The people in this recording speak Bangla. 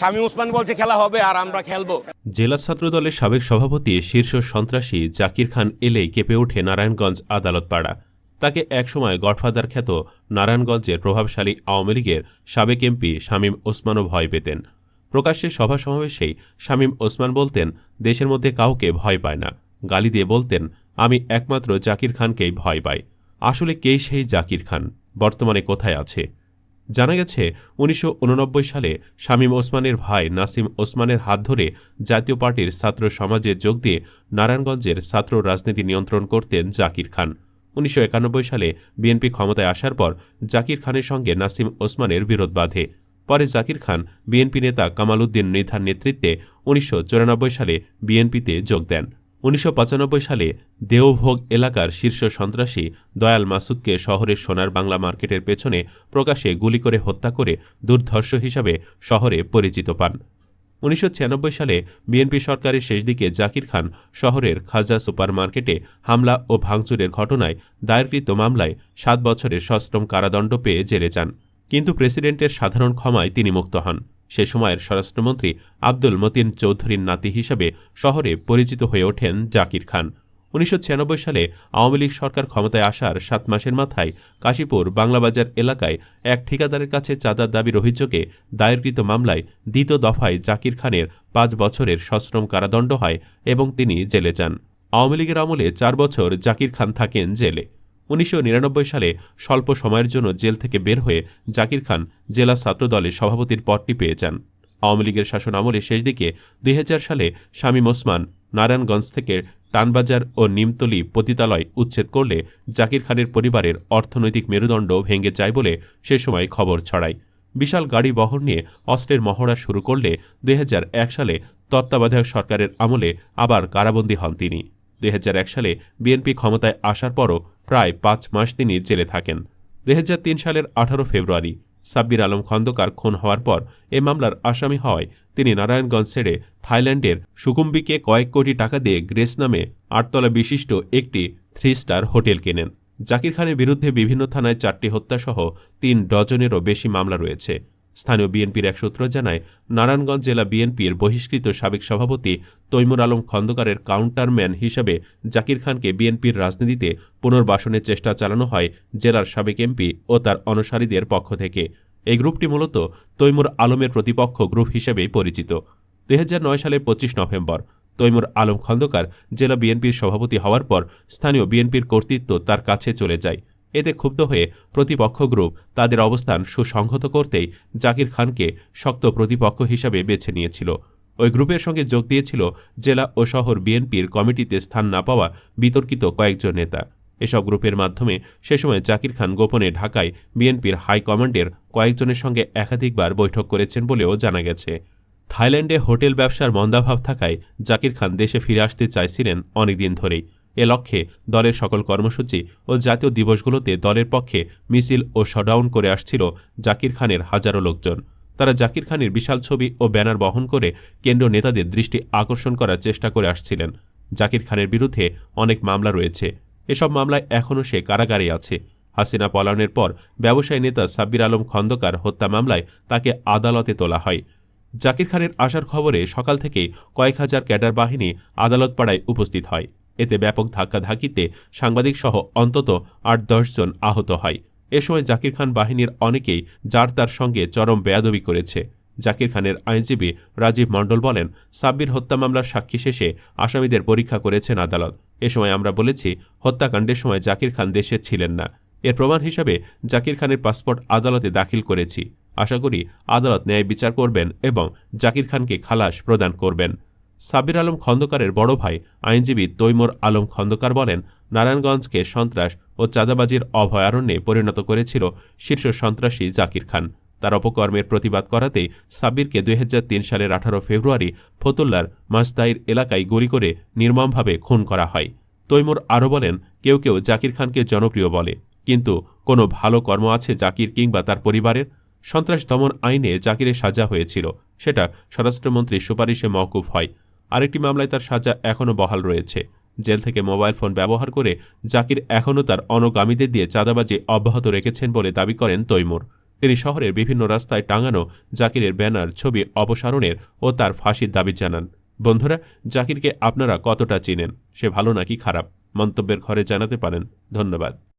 শামীম ওসমান বলছে খেলা হবে আর আমরা খেলব। জেলা ছাত্রদলের সাবেক সভাপতি শীর্ষ সন্ত্রাসী জাকির খান এলেই কেঁপে ওঠে নারায়ণগঞ্জ আদালত পাড়া তাকে একসময় গডফাদার খ্যাত নারায়ণগঞ্জের প্রভাবশালী আওয়ামী লীগের সাবেক এমপি শামীম ওসমানও ভয় পেতেন। প্রকাশ্যে সভা সমাবেশেই শামীম ওসমান বলতেন, দেশের মধ্যে কাউকে ভয় পায় না। গালি দিয়ে বলতেন, আমি একমাত্র জাকির খানকেই ভয় পাই। আসলে কে সেই জাকির খান? বর্তমানে কোথায় আছে জানা গেছে, উনিশশো উননব্বই সালে শামীম ওসমানের ভাই নাসিম ওসমানের হাত ধরে জাতীয় পার্টির ছাত্র সমাজে যোগ দিয়ে নারায়ণগঞ্জের ছাত্র রাজনীতি নিয়ন্ত্রণ করতেন জাকির খান। উনিশশো একানব্বই সালে বিএনপি ক্ষমতায় আসার পর জাকির খানের সঙ্গে নাসিম ওসমানের বিরোধ বাধে। পরে জাকির খান বিএনপি নেতা কামাল উদ্দিন মৃধার নেতৃত্বে উনিশশো চুরানব্বই সালে বিএনপিতে যোগ দেন। উনিশশো পঁচানব্বই সালে দেওভোগ এলাকার শীর্ষ সন্ত্রাসী দয়াল মাসুদকে শহরের সোনার বাংলা মার্কেটের পেছনে প্রকাশ্যে গুলি করে হত্যা করে দুর্ধর্ষ হিসাবে শহরে পরিচিত পান। উনিশশো ছিয়ানব্বই সালে বিএনপি সরকারের শেষ দিকে জাকির খান শহরের খাজা সুপার মার্কেটে হামলা ও ভাঙচুরের ঘটনায় দায়েরকৃত মামলায় সাত বছরের সশ্রম কারাদণ্ড পেয়ে জেলে যান। কিন্তু প্রেসিডেন্টের সাধারণ ক্ষমায় তিনি মুক্ত হন। সে সময়ের স্বরাষ্ট্রমন্ত্রী আব্দুল মতিন চৌধুরীর নাতি হিসাবে শহরে পরিচিত হয়ে ওঠেন জাকির খান। উনিশশো ছিয়ানব্বই সালে আওয়ামী লীগ সরকার ক্ষমতায় আসার সাত মাসের মাথায় কাশীপুর বাংলাবাজার এলাকায় এক ঠিকাদারের কাছে চাঁদার দাবির অভিযোগে দায়েরকৃত মামলায় দ্বিতীয় দফায় জাকির খানের পাঁচ বছরের সশ্রম কারাদণ্ড হয় এবং তিনি জেলে যান। আওয়ামী লীগের আমলে চার বছর জাকির খান থাকেন জেলে। উনিশশো নিরানব্বই সালে স্বল্প সময়ের জন্য জেল থেকে বের হয়ে জাকির খান জেলা ছাত্রদলের সভাপতির পদটি পেয়ে যান। আওয়ামী লীগের শাসন আমলে শেষ দিকে দুই হাজার সালে শামীম ওসমান নারায়ণগঞ্জ থেকে টানবাজার ও নিমতলি পতিতালয় উচ্ছেদ করলে জাকির খানের পরিবারের অর্থনৈতিক মেরুদণ্ড ভেঙে যায় বলে সে সময় খবর ছড়ায়। বিশাল গাড়ি বহর নিয়ে অস্ত্রের মহড়া শুরু করলে দুই হাজার এক সালে তত্ত্বাবধায়ক সরকারের আমলে আবার কারাবন্দী হন তিনি। দুই হাজার এক সালে বিএনপি ক্ষমতায় আসার পরও প্রায় পাঁচ মাস তিনি জেলে থাকেন। দুই হাজার তিন সালের আঠারো ফেব্রুয়ারি সাব্বির আলম খন্দকার খুন হওয়ার পর এ মামলার আসামি হওয়ায় তিনি নারায়ণগঞ্জ ছেড়ে থাইল্যান্ডের সুকুম্বিকে কয়েক কোটি টাকা দিয়ে গ্রেস নামে আটতলা বিশিষ্ট একটি থ্রি স্টার হোটেল কেনেন। জাকির খানের বিরুদ্ধে বিভিন্ন থানায় চারটি হত্যাসহ তিন ডজনেরও বেশি মামলা রয়েছে। স্থানীয় বিএনপির এক সূত্র জানায়, নারায়ণগঞ্জ জেলা বিএনপির বহিষ্কৃত সাবেক সভাপতি তৈমুর আলম খন্দকারের কাউন্টারম্যান হিসাবে জাকির খানকে বিএনপির রাজনীতিতে পুনর্বাসনের চেষ্টা চালানো হয় জেলার সাবেক এমপি ও তার অনুসারীদের পক্ষ থেকে। এই গ্রুপটি মূলত তৈমুর আলমের প্রতিপক্ষ গ্রুপ হিসেবেই পরিচিত। দুই হাজার নয় সালের পঁচিশ নভেম্বর, তৈমুর আলম খন্দকার জেলা বিএনপির সভাপতি হওয়ার পর স্থানীয় বিএনপির কর্তৃত্ব তার কাছে চলে যায়। এতে ক্ষুব্ধ হয়ে প্রতিপক্ষ গ্রুপ তাদের অবস্থান সুসংহত করতেই জাকির খানকে শক্ত প্রতিপক্ষ হিসাবে বেছে নিয়েছিল। ওই গ্রুপের সঙ্গে যোগ দিয়েছিল জেলা ও শহর বিএনপির কমিটিতে স্থান না পাওয়া বিতর্কিত কয়েকজন নেতা। এসব গ্রুপের মাধ্যমে সে সময় জাকির খান গোপনে ঢাকায় বিএনপির হাইকমান্ডের কয়েকজনের সঙ্গে একাধিকবার বৈঠক করেছেন বলেও জানা গেছে। থাইল্যান্ডে হোটেল ব্যবসার মন্দাভাব থাকায় জাকির খান দেশে ফিরে আসতে চাইছিলেন অনেকদিন ধরেই। এ লক্ষ্যে দলের সকল কর্মসূচি ও জাতীয় দিবসগুলোতে দলের পক্ষে মিছিল ও শডাউন করে আসছিল জাকির খানের হাজারো লোকজন। তারা জাকির খানের বিশাল ছবি ও ব্যানার বহন করে কেন্দ্রীয় নেতাদের দৃষ্টি আকর্ষণ করার চেষ্টা করে আসছিলেন। জাকির খানের বিরুদ্ধে অনেক মামলা রয়েছে। এসব মামলায় এখনও সে কারাগারে আছে। হাসিনা পলায়নের পর ব্যবসায়ী নেতা সাব্বির আলম খন্দকার হত্যা মামলায় তাকে আদালতে তোলা হয়। জাকির খানের আসার খবরে সকাল থেকেই কয়েক হাজার ক্যাডার বাহিনী আদালত পাড়ায় উপস্থিত হয়। এতে ব্যাপক ধাক্কাধাক্কিতে সাংবাদিক সহ অন্তত আট জন আহত হয়। এ সময় জাকির খান বাহিনীর অনেকেই যার তার সঙ্গে চরম বেয়াদবি করেছে। জাকির খানের আইনজীবী রাজীব মণ্ডল বলেন, সাব্বির হত্যা মামলার সাক্ষী শেষে আসামিদের পরীক্ষা করেছেন আদালত। এ সময় আমরা বলেছি, হত্যাকাণ্ডের সময় জাকির খান দেশে ছিলেন না। এর প্রমাণ হিসাবে জাকির খানের পাসপোর্ট আদালতে দাখিল করেছি। আশা করি আদালত ন্যায় বিচার করবেন এবং জাকির খানকে খালাস প্রদান করবেন। সাবির আলম খন্দকারের বড় ভাই আইনজীবী তৈমুর আলম খন্দকার বলেন, নারায়ণগঞ্জকে সন্ত্রাস ও চাঁদাবাজির অভয়ারণ্যে পরিণত করেছিল শীর্ষ সন্ত্রাসী জাকির খান। তার অপকর্মের প্রতিবাদ করাতেই সাব্বিরকে দুই হাজার তিন সালের আঠারো ফেব্রুয়ারি ফতুল্লার মাসদাইর এলাকায় গুলি করে নির্মমভাবে খুন করা হয়। তৈমুর আরও বলেন, কেউ কেউ জাকির খানকে জনপ্রিয় বলে, কিন্তু কোনো ভালো কর্ম আছে জাকির কিংবা তার পরিবারের? সন্ত্রাস দমন আইনে জাকিরের সাজা হয়েছিল, সেটা স্বরাষ্ট্রমন্ত্রীর সুপারিশে মওকুফ হয়। আরেকটি মামলায় তার সাজা এখনও বহাল রয়েছে। জেল থেকে মোবাইল ফোন ব্যবহার করে জাকির এখনও তার অনগামীদের দিয়ে চাঁদাবাজি অব্যাহত রেখেছেন বলে দাবি করেন তৈমুর। তিনি শহরের বিভিন্ন রাস্তায় টাঙানো জাকিরের ব্যানার, ছবি অপসারণের ও তার ফাঁসির দাবি জানান। বন্ধুরা, জাকিরকে আপনারা কতটা চিনেন? সে ভালো নাকি খারাপ? মন্তব্যের ঘরে জানাতে পারেন। ধন্যবাদ।